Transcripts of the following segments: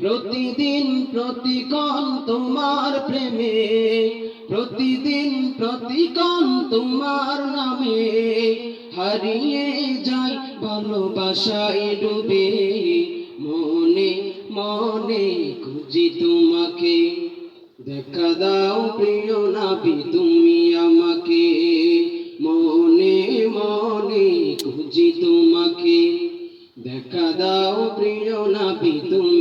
প্রতিদিন প্রতিক্ষণ তোমার প্রেমে, প্রতিদিন প্রতিক্ষণ তোমার নামে, হারিয়ে যাই ভালোবাসায় ডুবে, মনে মনে খুঁজি তোমাকে। দেখা দাও প্রিয় নাবি তুমি আমাকে। মনে মনে খুঁজি তোমাকে। দেখা দাও প্রিয় নাবি তুমি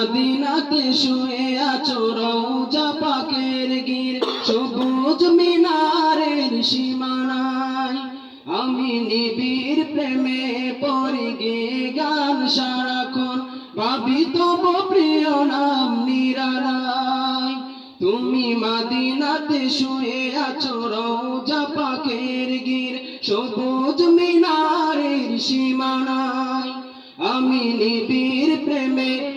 মাদিনাতে শুয়ে আছো, রওজা পাকের গির। সবুজ মিনারের সীমানায় আমি নিবিড় প্রেমে পড়ে গে গান সারাক্ষণ। ভাবি তব প্রিয় নাম নিরালায়। তুমি মাদিনাতে শুয়ে আছো, রওজা পাকের গির। সবুজ মিনারের সীমানায় আমি নিবিড় প্রেমে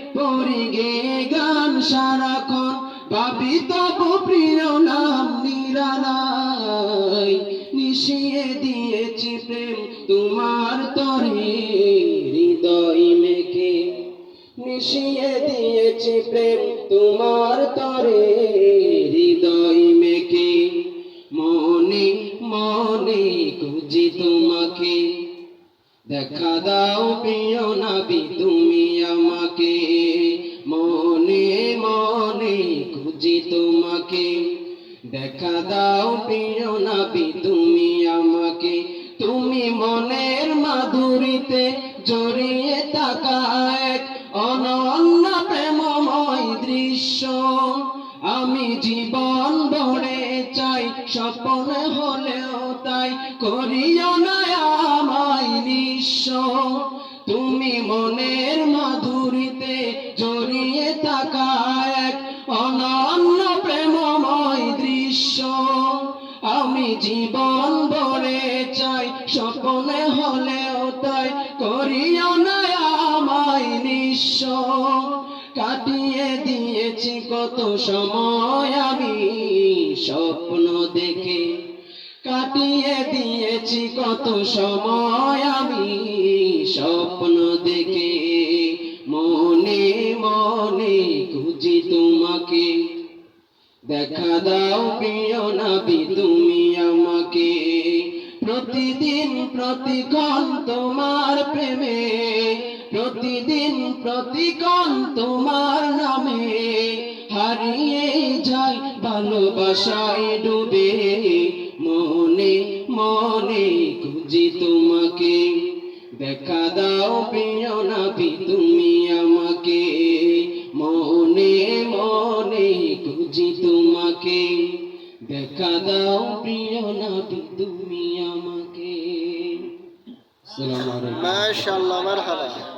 গে গান সারাক্ষণ। ভাবি তব প্রিয় নাম নিরালায় মিশিয়ে দিয়েছি প্রেম তোমার তরে, হৃদয় মেখে। মিশিয়ে দিয়েছি প্রেম তোমার তরে, হৃদয় মেখে। মনে মনে খুঁজি তোমাকে। দেখা দাও প্রিয় নাবি, তুমি দেখা দাও প্রিয় নাবি, তুমি আমাকে। তুমি মনের মাধুরীতে জড়িয়ে থাকা এক অনন্য প্রেমময় দৃশ্য। আমি জীবন ভরে চাই, স্বপ্ন হলেও তাই করিও না আমায় নিঃস্ব। তুমি মনের মাধুরীতে আমি জীবন ভরে চাই, স্বপ্নে হলেও তাই করিও না আমায় নিঃস্ব। কাটিয়ে দিয়েছি কত সময় আমি স্বপ্ন দেখে। কাটিয়ে দিয়েছি কত সময় আমি স্বপ্ন দেখে। দেখা দাও প্রিয় নাবি, তুমি আমাকে। প্রতিদিন প্রতিক্ষণ তোমার প্রেমে, প্রতিদিন প্রতিক্ষণ তোমার নামে। হারিয়ে যাই ভালোবাসায় ডুবে, মনে মনে খুঁজি তোমাকে। দেখা দাও প্রিয় নাবি, তুমি আমাকে। দেখা দাও প্রিয় নাবি তুমি আমাকে। মাশাআল্লাহ মারহাবা।